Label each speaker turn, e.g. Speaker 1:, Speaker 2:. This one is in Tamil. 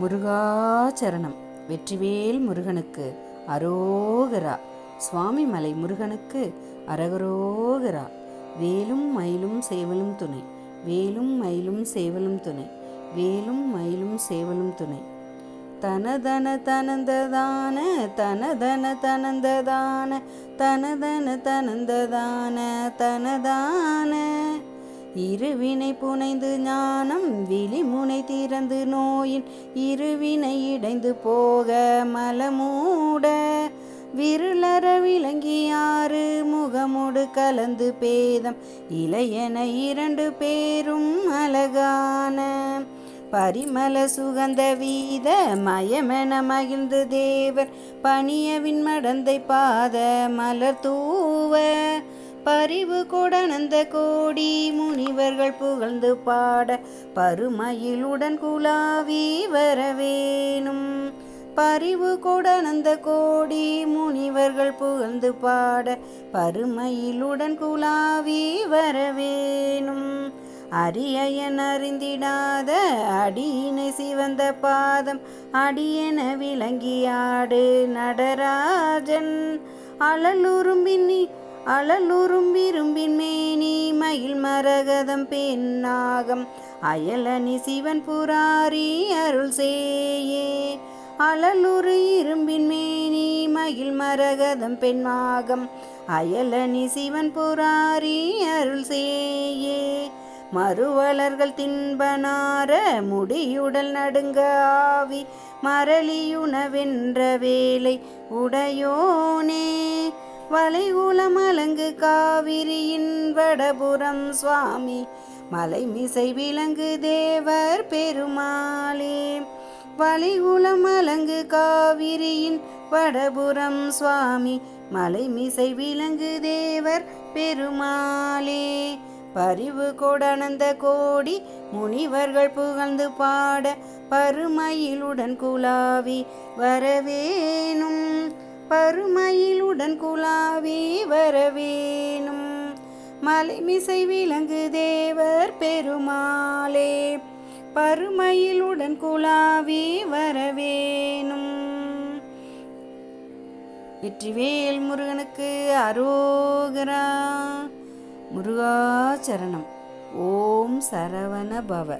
Speaker 1: முருகாச்சரணம். வெற்றிவேல் முருகனுக்கு அரோகரா. சுவாமி மலை முருகனுக்கு அரகரோகரா. வேலும் மயிலும் சேவலும் துணை. வேலும் மயிலும் சேவலும் துணை. வேலும் மயிலும் சேவலும் துணை. தனதன தனந்ததான தனதன தனந்ததான தனதன தனந்ததான தனதான. இருவினை புனைந்து ஞானம் விழிமுனை திறந்து நோயின் இருவினை இடைந்து போக மலமூட. விருளற விளங்கியாறு முகமுடு கலந்து பேதம் இளையன இரண்டு பேரும் அழகான. பரிமல சுகந்த வீத மயமென மகிழ்ந்து தேவர் பணியவின் மடந்தை பாத மலர் தூவ. பரிவு கொடனந்த கோடி முனிவர்கள் புகழ்ந்து பாட பருமயிலுடன் குலாவி வரவேணும். பரிவு கொடனந்த கோடி முனிவர்கள் புகழ்ந்து பாட பருமயிலுடன் குலாவி வரவேணும். அரியன் அறிந்திடாத அடியினை சிவந்த பாதம் அடியென விளங்கியாடு நடராஜன். அழலுறும்பின் அழலுறும் விரும்பின் மேனி மயில் மரகதம் பெண்ணாகம் அயலனி சிவன் புராரி அருள் சேயே. அழலுறு இரும்பின் மேனி மயில் மரகதம் பெண்ணாகம் அயலனி சிவன் புராரி அருள் சேயே. மறுவலர்கள் தின்பனார முடியுடல் நடுங்க ஆவி. மரளியுணவென்ற வேலை உடையோனே. வளைகுலம் அலங்கு காவிரியின் வடபுறம் சுவாமி. மலைமிசை விலங்கு தேவர் பெருமாளே. வளைகுலம் அலங்கு காவிரியின் வடபுறம் சுவாமி. மலைமிசை விலங்கு தேவர் பெருமாளே. பரிவு கொடனந்த கோடி முனிவர்கள் புகழ்ந்து பாட பருமையிலுடன் குலாவி வரவேணும். பருமையிலுடன் குலாவி வரவேணும். மலைமிசை விலங்கு தேவர் பெருமாளே பருமையிலுடன் குலாவி வரவேணும். வெற்றிவேல் முருகனுக்கு அரோகரா. முருகாச்சரணம் ஓம் சரவண பவ.